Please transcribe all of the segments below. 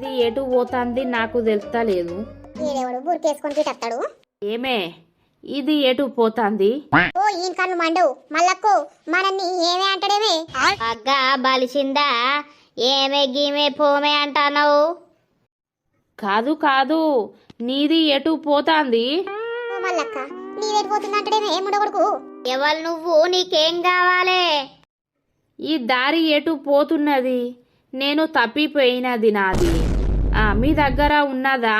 ఇది ఎటు పోతాంది నాకు బురికేసుకొని తిట్టస్తాడు? ఏమే? ఇది ఎటు పోతాంది. ఓ ఈయన కన్ను మండవు మల్లక్కు మనల్ని ఏమే అంటాడేమే? అగ్గ బలిసిందా? ఏమే గీమే పోమే అంటావు కాదు కాదు. నీది ఎటు పోతాంది. ముడగొడుకు. ఎవరు నువ్వు? నీకేం కావాలి? ఈ దారి ఎటు పోతున్నది. నేను తప్పిపోయినది నాది. మీ దగ్గర ఉన్నదా?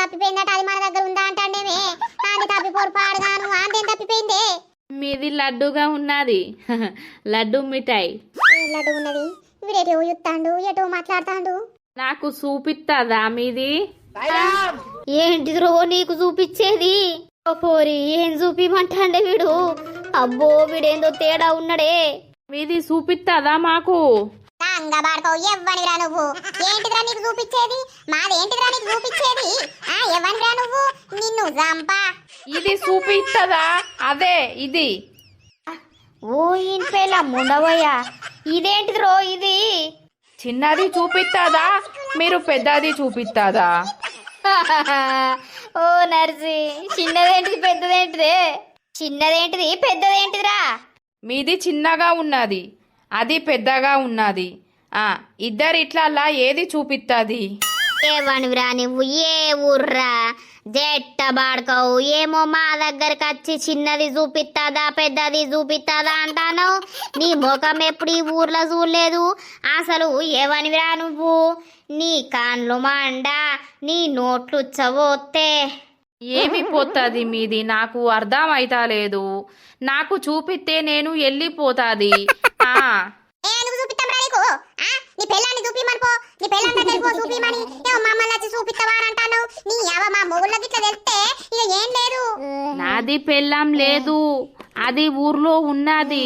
తప్పిపోయిందట అది మన దగ్గర ఉందా అంటాడేమే. దాన్ని తప్పిపోరు పాడుగాను ఆందేం తప్పిపోయిందే? మీది లడ్డుగా ఉన్నది. లడ్డు మిఠాయి. లడ్డు ఉన్నది? వీడేటో యుత్తాండు ఎటో మాట్లాడతాండు? నాకు చూపిస్తుందా మీది? ఏంటిదిరో నీకు చూపించేది? ఓ పోరి ఏం చూపిమంటాండే వీడు? అబ్బో వీడేందో తేడా ఉన్నాడే. మీది చూపిస్తుందా మాకు? అంగా బాడుకోవు ఎవ్వనిరా నువ్వు? ఏంటిదిరా నీకు చూపించేది? మాదేంటిదిరా నీకు చూపించేది? ఆ ఎవ్వనిరా నువ్వు? నిన్ను జంపా ఇది చూపిస్తుందా అదే ఇది. ఓ పేల ముండవయ్యా ఇదేంటిదిరో ఇది? చిన్నది చూపిస్తుందా మీరు పెద్దది చూపిస్తుందా ఓ నర్సి చిన్నదేంటిది పెద్దదేంటిదే? చిన్నదేంటిది పెద్దదేంటిదిరా? మీది చిన్నగా ఉన్నది అది పెద్దగా ఉన్నది. ఆ ఇద్దరు ఇట్లా ఏది చూపిస్తుంది ఏవనివిరా నువ్వు ఏ ఊర్రా? జెట్ట బాడుకోవు. ఏమో మా దగ్గరకు వచ్చి చిన్నది చూపిస్తుందా పెద్దది చూపిస్తుందా అంటాను? నీ ముఖం ఎప్పుడు ఈ ఊర్లో చూడలేదు? అసలు ఏవనివిరా నువ్వు? నీ కాన్లు మండ నీ నోట్లు ఉచ్చబోతే ఏమి పోతుంది మీది? నాకు అర్థం అయితలేదు నాకు చూపిస్తే నేను వెళ్ళిపోతాది ఆ ఏ నువ్వు చూపిస్తాం నీకు ఆ? నీ పెళ్ళాన్ని చూపిమనుకో నీ పెళ్ళాన్ని దగ్గరికి పో చూపిమని. ఏమో మమ్మల్ని వచ్చి చూపిస్తావా అని అంటాను నీ అవ మా మొగుళ్ళకి ఇట్లా తెలిస్తే ఇక ఏం లేదు. నాది పెళ్ళాం లేదు. అది ఊర్లో ఉన్నది.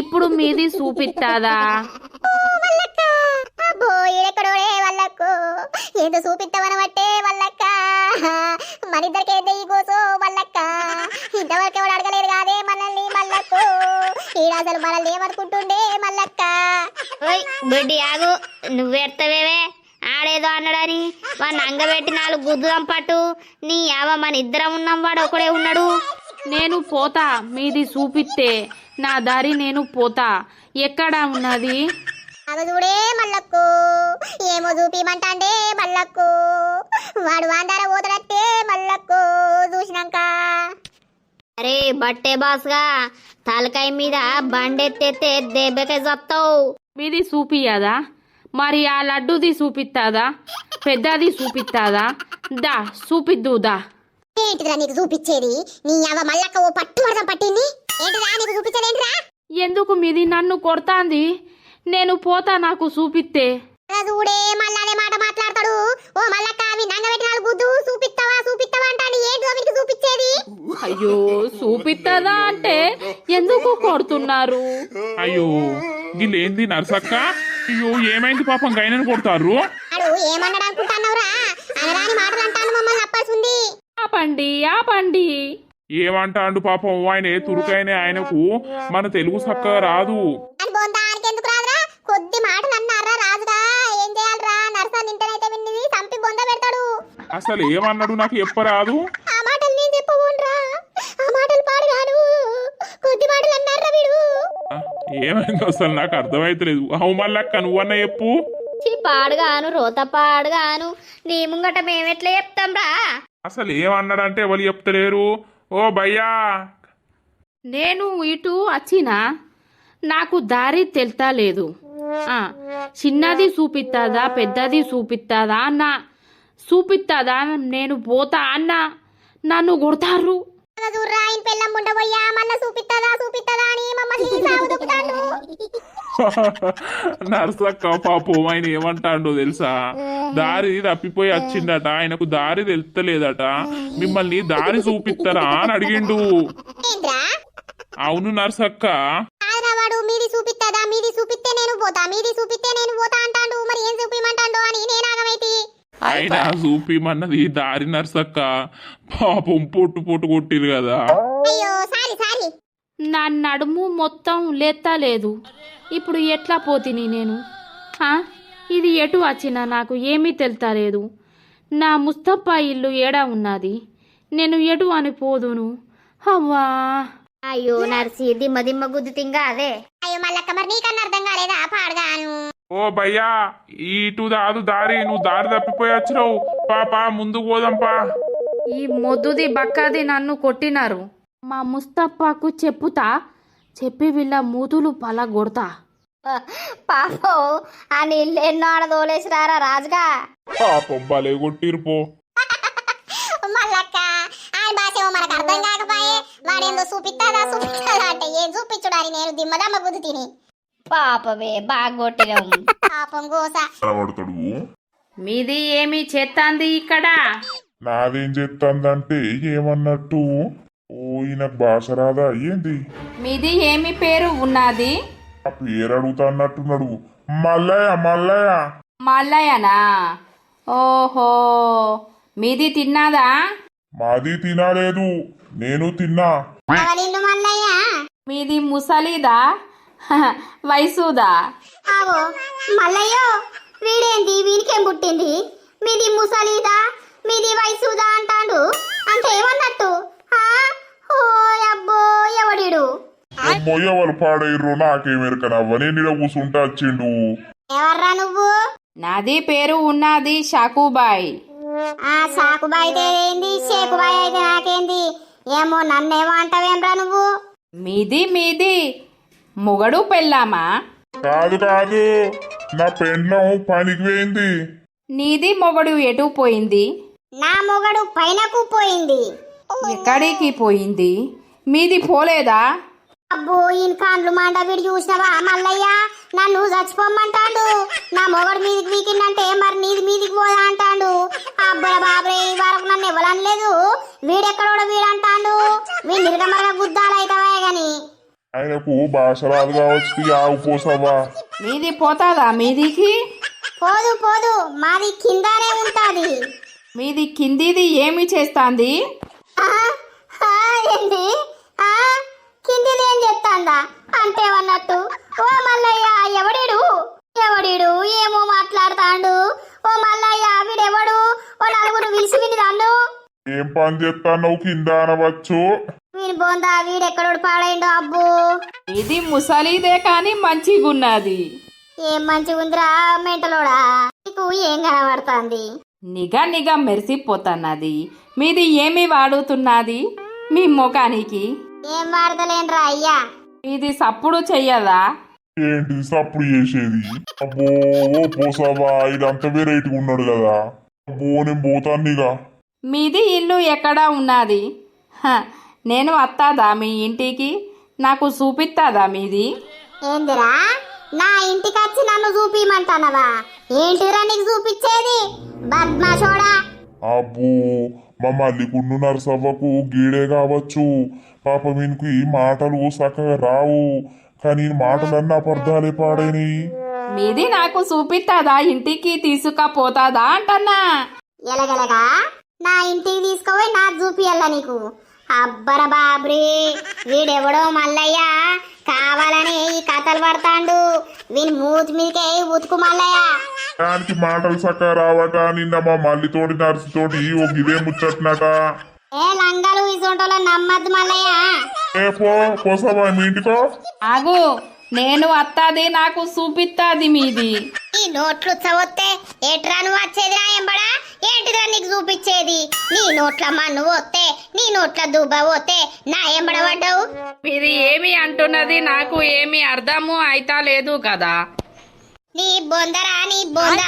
ఇప్పుడు మీది చూపిస్తుందా ఓ వల్లక్క. అబ్బో ఈడెక్కడోడే వల్లక్కు. ఏదో చూపిస్తావనబట్టే వల్లక్క. మన ఇద్దరికి ఏంది ఈ కోసో వల్లక్క. ఇంతవరకు ఎవడు అడగలేదు కాదే మనల్ని మల్లక్కు. ఈడ అసలు మనల్ని ఏమనుకుంటుండే మల్లక్క? ఓయ్ బిడ్డి ఆగు. నువ్వెడతావేవే? ఆడేదో అన్నాడని. వాడిని అంగబెట్టి నాలుగు గుద్దుదాం పట్టు. నీ యావ మన ఇద్దరం ఉన్నాం వాడు ఒకడే ఉన్నాడు. నేను పోతా మీది చూపిస్తే నా దారి నేను పోతా. ఎక్కడ ఉన్నది? అగ చూడే మల్లక్కు. ఏమో చూపిమంటాండే మల్లక్కు. వాడు వాందార పోతాడట్టే మల్లక్కు చూసినాక. అరే బట్టే బాస్గా తలకాయ మీద బండెత్తెత్తే దెబ్బకే చస్తావు మీది చూపియదా మరి ఆ లడ్డుది చూపిస్తుందా పెద్దది చూపిస్తుందా దా చూపిద్దుదా ఏంటిదిరా నీకు చూపించేది నీ అవ మల్లక్క ఓ పట్టు పడదాం పట్టింది? ఏంటిరా నీకు చూపించేది ఏంటిరా ఎందుకు మీది నన్ను కొడతాంది? నేను పోతా నాకు చూపిస్తే చూడే మళ్ళా అదే మాట మాట్లాడతాడు. ఓ మల్లక్క అవి నంగబెట్టి నాలుగు గుద్దు చూపిస్తావా అయ్యో చూపిస్తుందా అంటే ఎందుకు కొడుతున్నారు? అయ్యో గిల్లేంది నర్సక్క? అయ్యో ఏమైంది పాపం గైనని కొడతారు? ఆపండి ఆపండి. ఏమంటాండు పాపం? ఆయన తురుకైన ఆయనకు మన తెలుగు చక్కగా రాదు. అని బొందానికి ఎందుకు రాదురా? కొద్ది మాటలు అన్నారా రాజుగా ఏం చేయాలరా? నరసన్ ఇంటనైతే విన్నది చంపి బొంద పెడతాడు. అసలు ఏమన్నాడు నాకు చెప్పరాదు ఆ మాటలు నేను చెప్పబోన్రా ఆ మాటలు పాడుగాను కొద్ది మాటలు అన్నారా వీడు ఆ, ఏమైంది అసలు? నాకు అర్థమైతలేదు. అవు మళ్ళక్క నువ్వన్న చెప్పు. చీ పాడుగాను రోత పాడుగాను. నీ ముంగట మేమెట్లా చెప్తాం రా? అసలు ఏమన్నాడంటే ఎవరు చెప్తలేరు? ఓ భయ్యా! నేను ఇటు వచ్చినా నాకు దారి తెలుతలేదు ఆ, చిన్నది చూపిస్తుందా పెద్దది చూపిస్తుందా అన్న. చూపిస్తుందా నేను పోతా అన్న. నన్ను కొడతారు. చూర్రా ఆయన పెళ్ళం ఉండబోయ్యా మళ్ళా చూపిస్తుందా చూపిస్తుందా అని మమ్మల్ని సాగు దొక్కుతాడు నర్సక్క పాపం ఆయన ఏమంటాడో తెలుసా? దారి తప్పిపోయి వచ్చిండట ఆయనకు దారి తెలుస్తలేదట మిమ్మల్ని దారి చూపిస్తారా అని అడిగిండు. అవును నర్సక్క. వాడు మీది చూపిస్తుందా మీది చూపిస్తే నేను పోతా మీది చూపిస్తే నేను పోతా అంటాడు. మరి ఏం చూపిమంటాడు అని నేను ఆగమైతి ఆయన చూపిమన్నది దారి నర్సక్క. పాపం పొట్టు పొట్టు కొట్టిరు కదా. అయ్యో సారీ సారీ. నా నడుము మొత్తం లేత్తలేదు ఇప్పుడు ఎట్లా పోతిని నేను? ఆ? ఇది ఎటు వచ్చినా నాకు ఏమీ తెలుతలేదు నా ముస్తఫా ఇల్లు ఏడా ఉన్నది? నేను ఎటు అని పోదును? అవ్వా అయ్యో నర్సి దిమ్మ దిమ్మ గుద్దు తింగా అదే. అయ్యో మరి నీకన్నా అర్థం కాలేదా? ఓ భయ్యా ఇటు దాదు దారి నువ్వు దారి తప్పిపోయి వచ్చినావు. పాపా ముందుకు పోదాంపా ఈ మొద్దుది బక్కది నన్ను కొట్టినారు. మా ముస్తఫాకు చెప్పుతా చెప్పి వీళ్ళ మూతులు పలగొడతా పాపం ఆ నీళ్ళు ఎన్నో ఆడ తోలేసిరారా రాజుగా? పాపం భలే కొట్టిరు పో. మల్లక్క ఆయన భాష ఏమో మనకు అర్థం కాకపోయే వాడేందో చూపిస్తాదా చూపిస్తాదా అంటే ఏం చూపించుడాని నేను దిమ్మదమ్మ గుద్దు తిని. పాపమే బాగా కొట్టినాం పాపం గోస. కనబడతాడు. మీది ఏమి చేస్తాంది ఇక్కడ? నాదేం చెప్తాందంటే ఏమన్నట్టు ఓ ఈయనకు భాష రాదా ఏంది? మీది ఏమి పేరు ఉన్నది? ఆ పేరు అడుగుతా అన్నట్టున్నాడు మల్లయ్య మల్లయ్య. మల్లయ్యనా? ఓహో మీది తిన్నాదా? మాది తినలేదు నేను తిన్నా. మల్లయ్య? మీది ముసలిదా? వయసుదా? ఆవో మల్లయ్యో వీడేంది? వీనికేం పుట్టింది? మీది ముసలిదా? మీది వయసుదా అంటాడు? అంటే ఏమన్నట్టు ఆ? ఓ అబ్బో ఎవడిడు? మొయ్య వాళ్ళు పాడైర్రు? నాకేమెరకనవ్వ నేను ఇడ కూసుంటా వచ్చిండు. ఎవర్రా నువ్వు? నాది పేరు ఉన్నది షాకుబాయ్. ఆ అయితే ఏంది షేకుబాయి అయితే నాకేంది? ఏమో నన్నేమో అంటావేమ్రా నువ్వు? మీది మీది. మొగడు పెళ్ళామా? కాదు కాదు. నా పెండ్లం పనికి పోయింది. నీది మొగడు ఎటు పోయింది? నా మొగడు పైనకు పోయింది. ఎక్కడికి పోయింది? మీది పోలేదా? అబ్బో ఈయన కాండ్లు మాండ వీడు చూసినావా? మల్లయ్య నన్ను చచ్చిపోమ్మంటాడు. నా మొగడు మీదికి వీకిందంటే మరి నీది మీదికి పోదా అంటాడు. అబ్బర బాబరే ఈ వరకు నన్ను ఇవ్వాలనలేదు వీడెక్కడోడ వీడంటాడు. వీడు నిర్గమరగా గుద్దాలైతవే గాని. ఆయనకు భాష రాదు కావచ్చు ఆవు పోసావా మీది పోతాదా మీదికి? పోదు పోదు మాది కిందనే ఉంటాది. మీది కిందిది ఏమి చేస్తాంది? ఆ, ఆ, ఏంది? ఆ కిందిది ఏం చెప్తాందా అంటే అన్నట్టు. ఓ మల్లయ్య ఎవడీడు? ఎవడీడు? ఏమో మాట్లాడతాండు. ఓ మల్లయ్య వీడెవడు? ఓ నలుగురు విలిసి విని దాన్ను ఏం పని చేస్తావు కింద అనవచ్చు? వీని బోందా వీడెక్కడోడు పాడైండు? అబ్బో! ఇది ముసలిదే కానీ మంచిగున్నది. ఏం మంచిగా ఉందిరా మెంటలోడా? నీకు ఏం కనబడుతుంది? నిఘా నిఘా మెరిసిపోతున్నది. మీది ఏమి వాడుతున్నది? మీ ముఖానికి. ఏం వాడతలేనురా అయ్యా? ఇది సప్పుడు చెయ్యదా? ఏంటి సప్పుడు చేసేది? అబ్బో ఓ పోసావా ఇదంతా వెరైటీ ఉన్నాడు కదా. అబ్బో నేను పోతాను మీది ఇల్లు ఎక్కడ ఉన్నది? హ, నేను వస్తాదా మీ ఇంటికి? నాకు చూపిస్తాదా మీది? ఏందిరా? నా ఇంటికి వచ్చి నన్ను చూపిమంటానవా? ఏంటిరా నీకు చూపించేది బద్మాషోడా అబ్బో మా మల్లికుండు నరసవ్వకు గీడే కావచ్చు. పాప వీనికి ఈ మాటలు చక్కగా రావు. కానీ మాటలన్నీ అబద్ధాలే పాడైనవి మీది నాకు చూపిస్తాదా ఇంటికి తీసుకపోతాదా? అంటన్నా. ఎలగలగా? నా ఇంటికి తీసుకుపోయి నాకు చూపియాల నీకు? అబ్బర బాబ్రీ వీడెవడో మల్లయ్య? కావాలని ఈ కథలు పడతాండు. వీని మూతి మీదకే ఉతుకు మల్లయ్య. దానికి మాటలు చక్కగా రావట నిన్న మా మల్లితోటి నర్సుతోటి ఓ గిదే ముచ్చట్నట. ఏ లంగలు ఈ సొంటలో నమ్మద్దు మల్లయ్య. ఏ పో పోసావా మీ ఇంటికో. ఆగు నేను వస్తాది నాకు చూపిస్తాది మీది. ఈ నోట్లు చవొత్తే ఏట్రా నువ్వు వచ్చేది నా ఎంబడా? నీకు చూపించేది. నీ నోట్ల మన్ను వస్తే నీ నోట్ల దుబ్బ పోతే నా ఎంబడ పడ్డావు? మీది ఏమి అంటున్నది నాకు ఏమి అర్థము అయితా లేదు కదా. నీ బొందరా నీ బొంద.